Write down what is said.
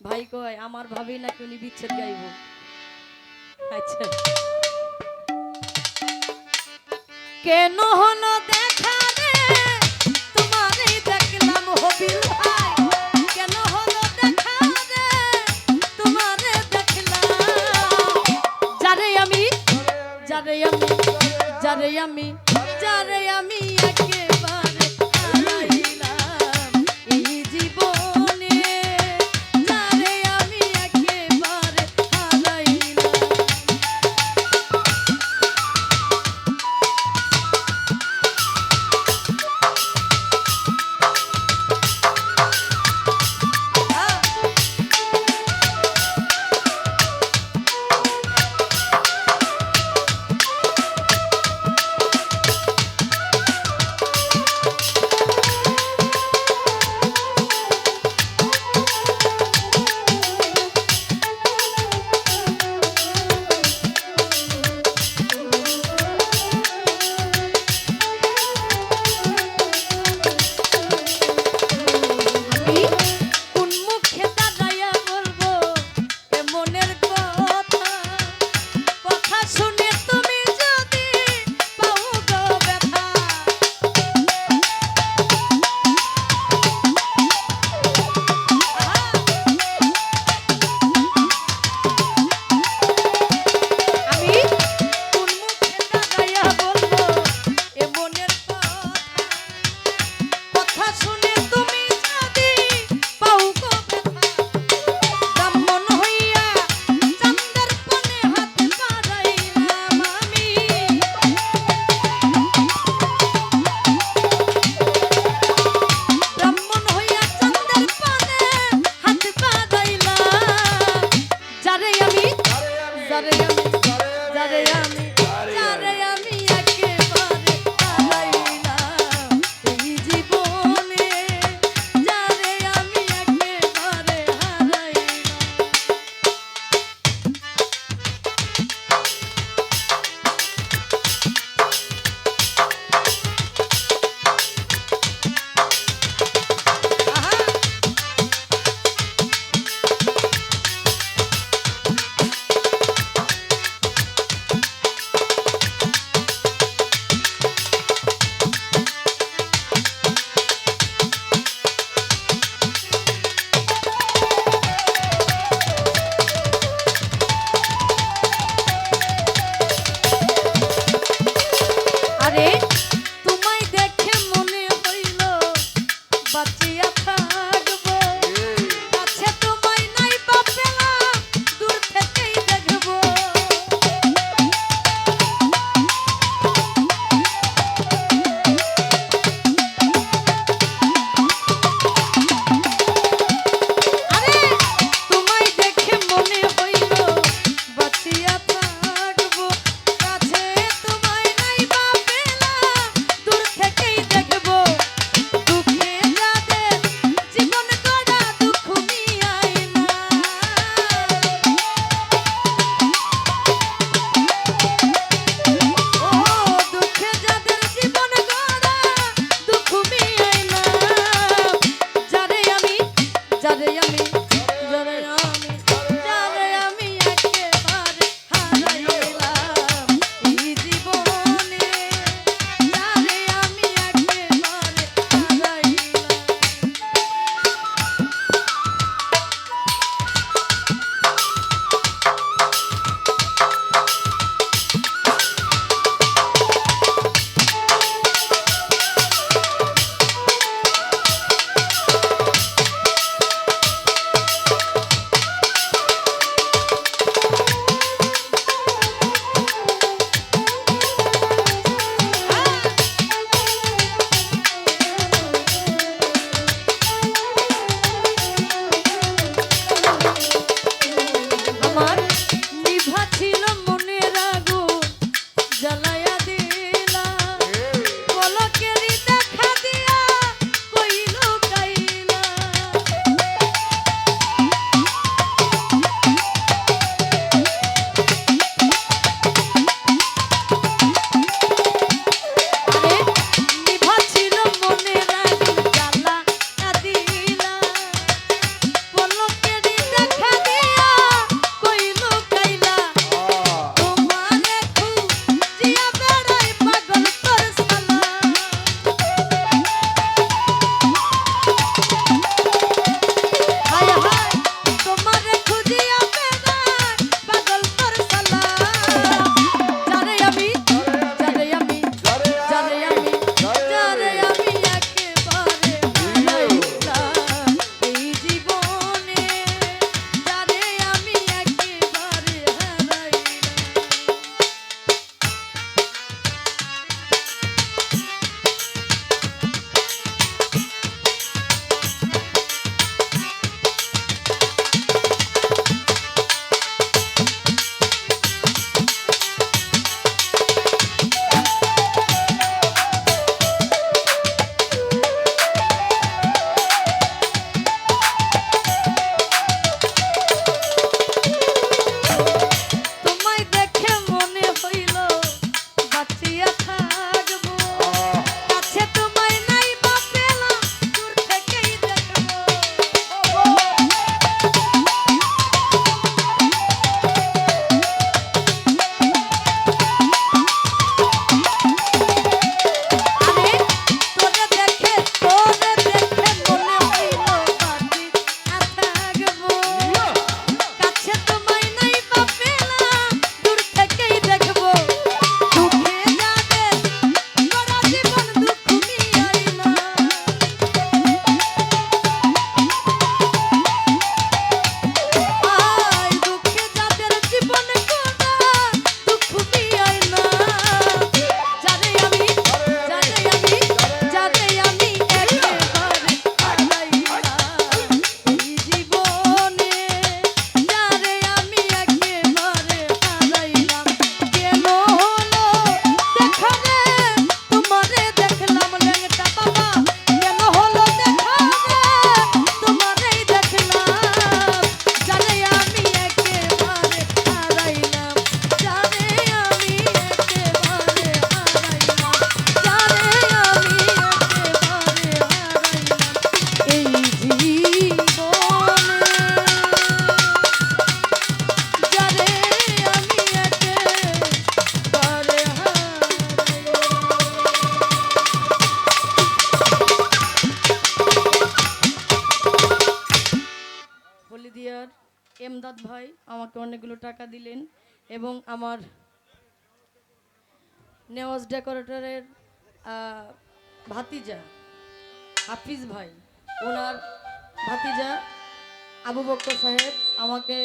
ভাই কয়, আমার ভাবি নাকি উনি বিচ্ছেদ গাইব? আচ্ছা। কেন হলো দেখা রে? তোমারে দেখলাম। যারে আমি আমি আমি আমাকে অনেকগুলো টাকা দিলেন এবং আমার নেওয়াজ ডেকোরেটরের ভাতিজা হাফিজ ভাই, ওনার ভাতিজা আবু বক্কর সাহেব আমাকে